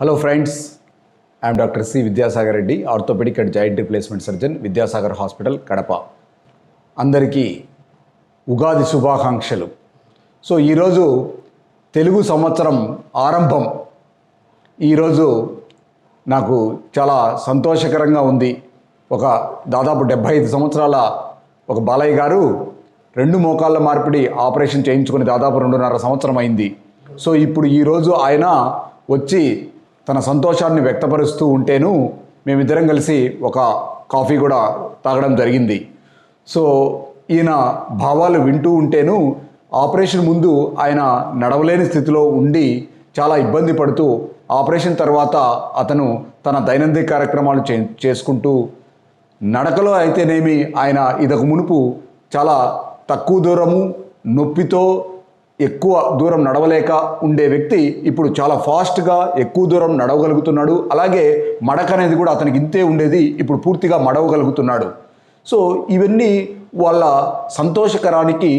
Hello friends I'm doctor C Vidyasagar Reddy orthopaedic and joint replacement surgeon Vidyasagar hospital Kadapa అందరికీ ఉగాది శుభాకాంక్షలు. So ఈరోజు తెలుగు సంవత్సరం ఆరంభం. ఈరోజు నాకు చాలా సంతోషకరంగా ఉంది. ఒక దాదాపు డెబ్భై ఐదు సంవత్సరాల ఒక బాలయ్య గారు రెండు మోకాళ్ళ మార్పిడి ఆపరేషన్ చేయించుకుని దాదాపు రెండున్నర సంవత్సరం అయింది. సో ఇప్పుడు ఈరోజు ఆయన వచ్చి తన సంతోషాన్ని వ్యక్తపరుస్తూ ఉంటేను మేమిద్దరం కలిసి ఒక కాఫీ కూడా తాగడం జరిగింది. సో ఈయన భావాలు వింటూ ఉంటేను ఆపరేషన్ ముందు ఆయన నడవలేని స్థితిలో ఉండి చాలా ఇబ్బంది పడుతూ ఆపరేషన్ తర్వాత అతను తన దైనందిక కార్యక్రమాలు చే చేసుకుంటూ నడకలో అయితేనేమి ఆయన ఇదకు మునుపు చాలా తక్కువ దూరము నొప్పితో ఎక్కువ దూరం నడవలేక ఉండే వ్యక్తి ఇప్పుడు చాలా ఫాస్ట్గా ఎక్కువ దూరం నడవగలుగుతున్నాడు. అలాగే మడక అనేది కూడా అతనికి ఇంతే ఉండేది ఇప్పుడు పూర్తిగా మడవగలుగుతున్నాడు. సో ఇవన్నీ వాళ్ళ సంతోషకరానికి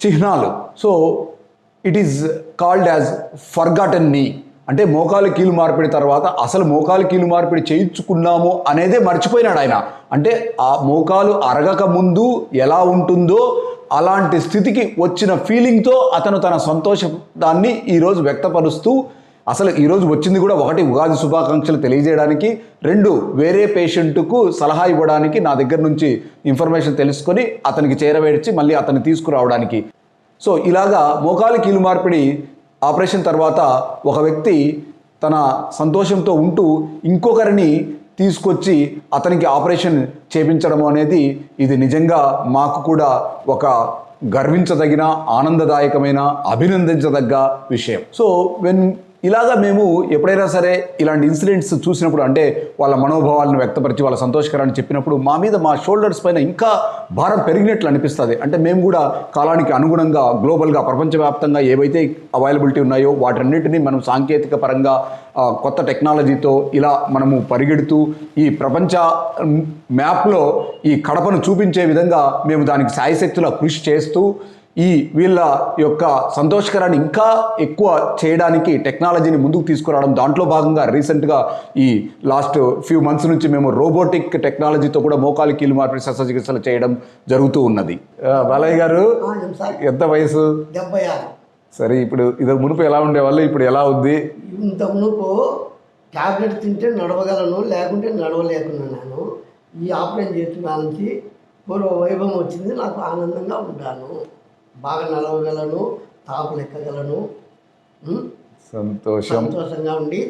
చిహ్నాలు. So it is called as forgotten knee అంటే మోకాలు కీలు మార్పిడి తర్వాత అసలు మోకాలు కీలు మార్పిడి చేయించుకున్నాము అనేదే మర్చిపోయినాడు ఆయన. అంటే ఆ మోకాలు అరగక ముందు ఎలా ఉంటుందో అలాంటి స్థితికి వచ్చిన ఫీలింగ్తో అతను తన సంతోషాన్ని ఈరోజు వ్యక్తపరుస్తూ అసలు ఈరోజు వచ్చింది కూడా ఒకటి ఉగాది శుభాకాంక్షలు తెలియజేయడానికి రెండు వేరే పేషెంట్కు సలహా ఇవ్వడానికి నా దగ్గర నుంచి ఇన్ఫర్మేషన్ తెలుసుకొని అతనికి చేరవేర్చి మళ్ళీ అతన్ని తీసుకురావడానికి. సో ఇలాగా మోకాలి కీలు మార్పిడి ఆపరేషన్ తర్వాత ఒక వ్యక్తి తన సంతోషంతో ఉంటూ ఇంకొకరిని తీసుకొచ్చి అతనికి ఆపరేషన్ చేపించడం అనేది ఇది నిజంగా మాకు కూడా ఒక గర్వించదగిన ఆనందదాయకమైన అభినందించదగ్గ విషయం. సో వెన్ ఇలాగా మేము ఎప్పుడైనా సరే ఇలాంటి ఇన్సిడెంట్స్ చూసినప్పుడు అంటే వాళ్ళ మనోభావాలను వ్యక్తపరిచి వాళ్ళ సంతోషకరాన్ని చెప్పినప్పుడు మా మీద మా షోల్డర్స్ పైన ఇంకా భారం పెరిగినట్లు అనిపిస్తుంది. అంటే మేము కూడా కాలానికి అనుగుణంగా గ్లోబల్గా ప్రపంచవ్యాప్తంగా ఏవైతే అవైలబిలిటీ ఉన్నాయో వాటన్నిటిని మనం సాంకేతిక పరంగా కొత్త టెక్నాలజీతో ఇలా మనము పరిగెడుతూ ఈ ప్రపంచ మ్యాప్లో ఈ కడపను చూపించే విధంగా మేము దానికి సాయశక్తుల కృషి చేస్తూ ఈ వీళ్ళ యొక్క సంతోషకరాన్ని ఇంకా ఎక్కువ చేయడానికి టెక్నాలజీని ముందుకు తీసుకురావడం దాంట్లో భాగంగా రీసెంట్గా ఈ లాస్ట్ ఫ్యూ మంత్స్ నుంచి మేము రోబోటిక్ టెక్నాలజీతో కూడా మోకాలు కీలు మార్పిడి శస్త్రచికిత్సలు చేయడం జరుగుతూ ఉన్నది. బాలయ్య గారు ఎంత వయసు? డెబ్బై ఆరు. సరే ఇప్పుడు ఇది మునుపు ఎలా ఉండేవాళ్ళు ఇప్పుడు ఎలా ఉంది ఇంత మునుపు టాబ్లెట్ తింటే నడవగలను లేకుంటే నడవలేకున్నాను ఈ ఆపరేషన్ చేసిన నుంచి పూర్వ వైభవం వచ్చింది నాకు ఆనందంగా ఉంటాను. బాగా నడవగలను తాపులు ఎక్కగలను ఉం? సంతోషం. సంతోషంగా ఉండి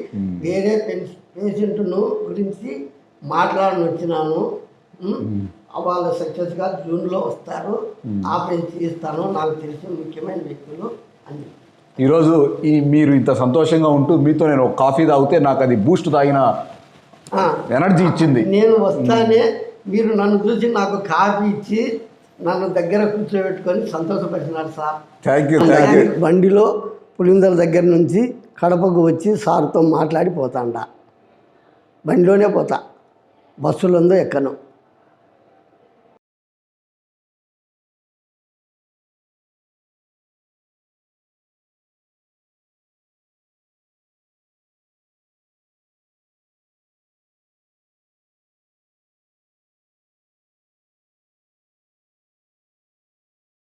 వేరే పేషెంట్ను గురించి మాట్లాడని వచ్చినాను? వాళ్ళు సక్సెస్గా జూన్లో వస్తారు. ఆపరేషన్ చేస్తాను. నాకు తెలిసిన ముఖ్యమైన వ్యక్తులు అని ఈరోజు ఈ మీరు ఇంత సంతోషంగా ఉంటూ మీతో నేను ఒక కాఫీ తాగితే నాకు అది బూస్ట్ తాగిన ఎనర్జీ ఇచ్చింది. నేను వస్తానే మీరు నన్ను చూసి నాకు కాఫీ ఇచ్చి నన్ను దగ్గర కూర్చోబెట్టుకొని సంతోషపరిచినారు sir. Thank you thank you బండిలో పులిందల దగ్గర నుంచి కడపకు వచ్చి సార్తో మాట్లాడి పోతాండ బండిలోనే పోతా. బస్సులందో ఎక్కను.